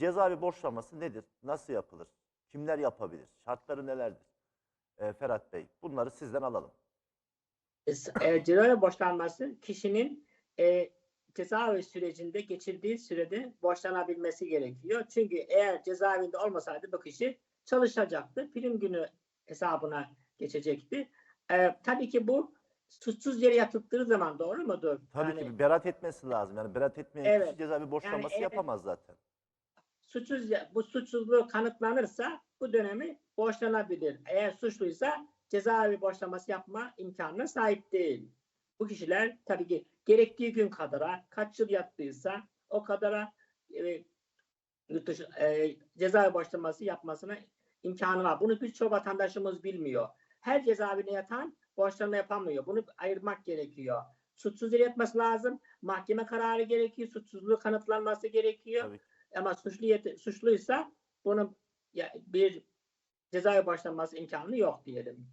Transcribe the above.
cezaevi borçlanması nedir? Nasıl yapılır? Kimler yapabilir? Şartları nelerdir? Ee, Ferhat Bey, bunları sizden alalım. E, cezaevi borçlanması kişinin e, cezaevi sürecinde geçirdiği sürede borçlanabilmesi gerekiyor. Çünkü eğer cezaevinde olmasaydı bu kişi çalışacaktı. Prim günü hesabına geçecekti. E, tabii ki bu suçsuz yere yatıldığı zaman doğru mudur? Tabii Yani ki beraat etmesi lazım. Yani beraat etmeyen Evet. kişi cezaevi borçlanması evet. yapamaz zaten. Suçsuz bu suçsuzluğu kanıtlanırsa bu dönemi borçlanabilir. Eğer suçluysa cezaevi borçlaması yapma imkanına sahip değil. Bu kişiler tabii ki gerektiği gün kadara kaç yıl yattıysa o kadara e, yurt e, cezaevi borçlaması yapmasına imkanı var. Bunu birçok vatandaşımız bilmiyor. Her cezaevine yatan borçlanma yapamıyor. Bunu ayırmak gerekiyor. Suçsuz yatması lazım. Mahkeme kararı gerekiyor. Suçsuzluğu kanıtlanması gerekiyor. Tabii. Ama suçlu suçluysa bunun bir cezaevi başlanması imkanı yok diyelim.